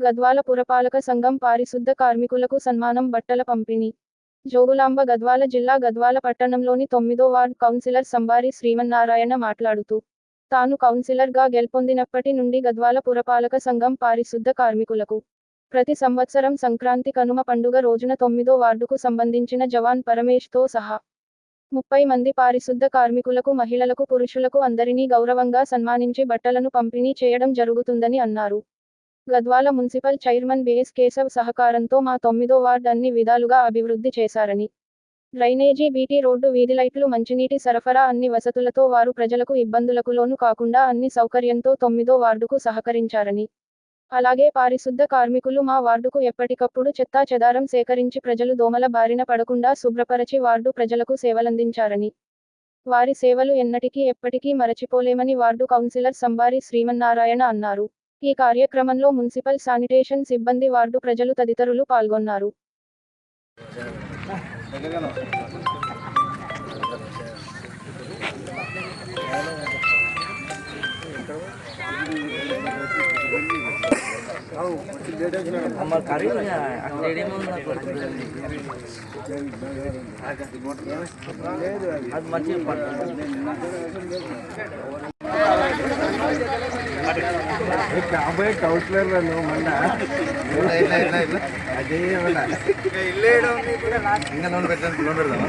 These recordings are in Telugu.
గద్వాల పురపాలక సంఘం పారిశుద్ధ కార్మికులకు సన్మానం బట్టల పంపిణీ. జోగులాంబ గద్వాల జిల్లా గద్వాల పట్టణంలోని తొమ్మిదో వార్డ్ కౌన్సిలర్ సంబారి శ్రీమన్నారాయణ మాట్లాడుతూ తాను కౌన్సిలర్గా గెలుపొందినప్పటి నుండి గద్వాల పురపాలక సంఘం పారిశుద్ధ కార్మికులకు ప్రతి సంవత్సరం సంక్రాంతి కనుమ పండుగ రోజున తొమ్మిదో వార్డుకు సంబంధించిన జవాన్ పరమేష్తో సహా ముప్పై మంది పారిశుద్ధ కార్మికులకు మహిళలకు పురుషులకు అందరినీ గౌరవంగా సన్మానించి బట్టలను పంపిణీ చేయడం జరుగుతుందని అన్నారు. Gadwal municipal chairman B S సహకారంతో మా తొమ్మిదో వార్డ్ అన్ని విధాలుగా అభివృద్ధి చేశారని. డ్రైనేజీ బీటీ రోడ్డు వీధి లైట్లు మంచినీటి సరఫరా అన్ని వసతులతో వారు ప్రజలకు ఇబ్బందులకు లోను కాకుండా అన్ని సౌకర్యంతో తొమ్మిదో వార్డుకు సహకరించారని. అలాగే పారిశుద్ధ కార్మికులు మా వార్డుకు ఎప్పటికప్పుడు చెత్తా చెదారం సేకరించి ప్రజలు దోమల బారిన పడకుండా శుభ్రపరచి వార్డు ప్రజలకు సేవలందించారని. వారి సేవలు ఎన్నటికీ ఎప్పటికీ మరచిపోలేమని వార్డు కౌన్సిలర్ సంబారి శ్రీమన్నారాయణ అన్నారు. ఈ కార్యక్రమంలో మున్సిపల్ శానిటేషన్ సిబ్బంది వార్డు ప్రజలు తదితరులు పాల్గొన్నారు. అది మంచి కాబోయే కౌన్సిలర్ నువ్వు మొన్న అదే ఇంకా నూనె పెట్టాను నూనె పెడదామా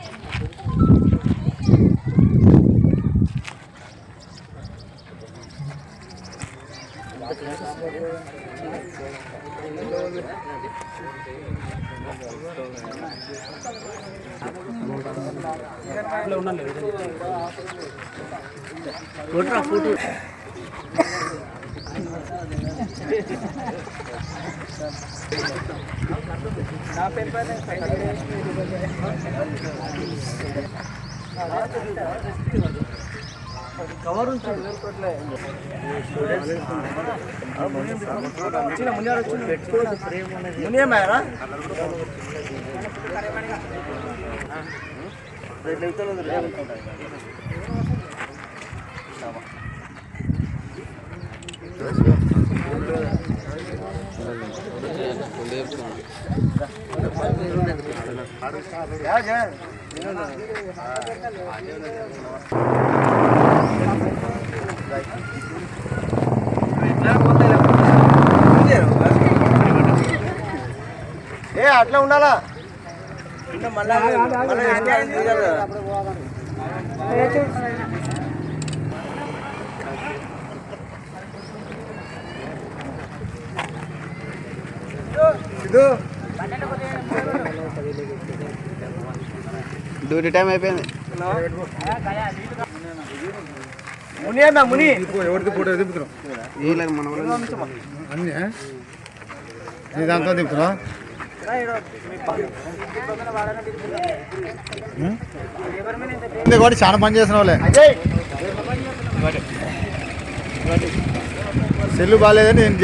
ఫోటో ఫోటో కవర్ మునియమారా ఏ అట్లా ఉండాలా? డ్యూటీ టైం అయిపోయింది. ముని. అమ్మా ముని ఎవరికి ఫోటో దింపుతున్నాం అన్నీ నీ దాంతో దింపుతున్నావు? కూడా చాలా పని చేసిన వాళ్ళే సెల్లు బాగాలేదని నేను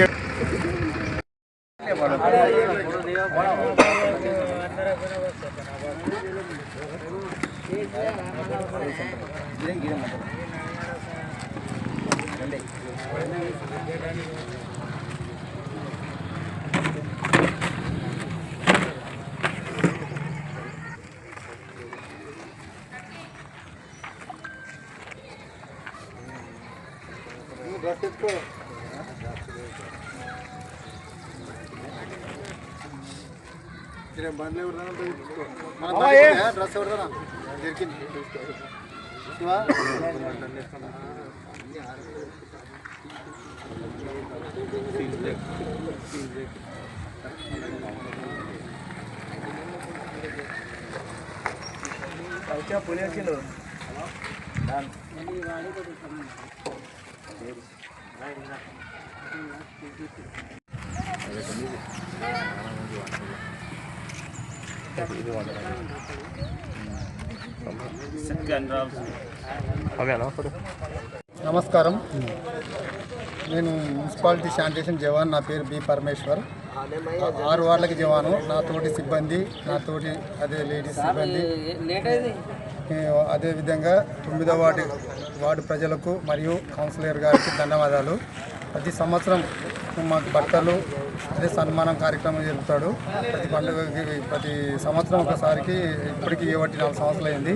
డ్రెస్ ఎత్తుకో బండ్లు ఎవరు డ్రెస్ ఎవరు దొరికింది. శివా వచ్చా పులి వచ్చిండు నమస్కారం. నేను మున్సిపాలిటీ శానిటేషన్ జవాన్ నా పేరు బి పరమేశ్వర్. ఆరు వార్డులకి జవాను. నా తోటి సిబ్బంది నా తోటి అదే లేడీస్ సిబ్బంది. ఏ, అదే విధంగా తొమ్మిదో వార్డు వార్డు ప్రజలకు మరియు కౌన్సిలర్ గారికి ధన్యవాదాలు. ప్రతి సంవత్సరం మాకు బట్టలు అదే సన్మానం కార్యక్రమం జరుపుతాడు. ప్రతి పండుగకి ప్రతి సంవత్సరం ఒకసారికి ఇప్పటికీ ఒకటి నాలుగు సంవత్సరాలు అయింది.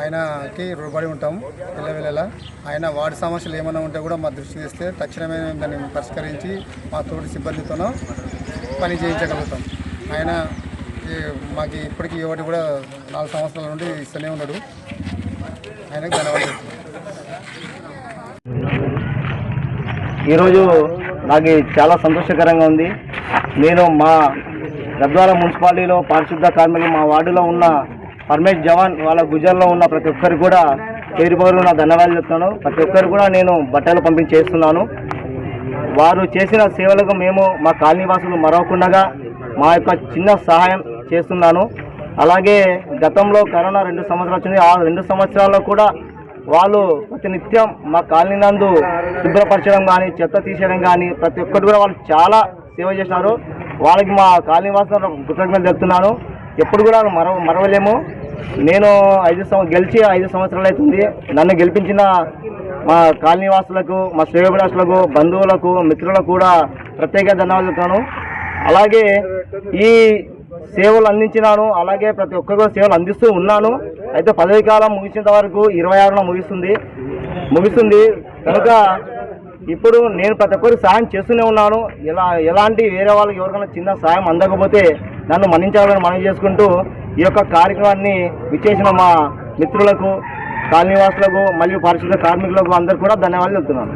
ఆయనకి రుణపడి ఉంటాం వెళ్ళవేళలా ఆయన వార్డు సమస్యలు ఏమైనా ఉంటే కూడా మా దృష్టి తీస్తే తక్షణమే దాన్ని పరిష్కరించి మా తోటి సిబ్బందితోనో పని చేయించగలుగుతాం. ఆయన మాకు ఇప్పటికీ ఇవ్వటి కూడా నాలుగు సంవత్సరాల నుండి ఇస్తూనే ఉన్నాడు. ఆయనకు ధన్యవాదాలు. ఈరోజు నాకు చాలా సంతోషకరంగా ఉంది. నేను మా గద్వాల మున్సిపాలిటీలో పారిశుద్ధ కార్మికులు మా వార్డులో ఉన్న పర్మేష్ జవాన్ వాళ్ళ గుజర్లో ఉన్న ప్రతి ఒక్కరికి కూడా పేరు పౌరులు నా ధన్యవాదాలు చెప్తున్నాను. ప్రతి ఒక్కరు కూడా నేను బట్టలు పంపిణీ చేస్తున్నాను వారు చేసిన సేవలకు మేము మా కాలనీవాసులు మరవకుండగా మరవకుండా మా యొక్క చిన్న సహాయం చేస్తున్నాను. అలాగే గతంలో కరోనా రెండు సంవత్సరాలు వచ్చింది. ఆ రెండు సంవత్సరాల్లో కూడా వాళ్ళు ప్రతినిత్యం మా కాలనీ నందు శుభ్రపరచడం కానీ చెత్త తీసేయడం కానీ ప్రతి ఒక్కటి కూడా వాళ్ళు చాలా సేవ చేసినారు వాళ్ళకి మా కాలనీ వాసులు కృతజ్ఞతలు చెప్తున్నాను ఎప్పుడు కూడా మరవ మరవలేము. నేను ఐదు సంవ గెలిచి ఐదు సంవత్సరాలు అవుతుంది. నన్ను గెలిపించిన మా కాలనీ వాసులకు మా శ్రేయోభిలాషులకు బంధువులకు మిత్రులకు కూడా ప్రత్యేక ధన్యవాదాలు చెప్తాను అలాగే ఈ సేవలు అందించినాను. అలాగే ప్రతి ఒక్కరు కూడా సేవలు అందిస్తూ ఉన్నాను. అయితే పదవి కాలం ముగిసేంత వరకు ఇరవై ఆరున ముగిస్తుంది. ముగిస్తుంది. కనుక ఇప్పుడు నేను ప్రతి ఒక్కరికి సాయం చేస్తూనే ఉన్నాను. ఎలా ఎలాంటి వేరే వాళ్ళకి ఎవరికైనా చిన్న సాయం అందకపోతే నన్ను మన్నించాలని మనం చేసుకుంటూ ఈ యొక్క కార్యక్రమాన్ని విచ్చేసిన మా మిత్రులకు కాలనీవాసులకు మరియు పారిశుద్ధ కార్మికులకు అందరు కూడా ధన్యవాదాలు చెప్తున్నాను.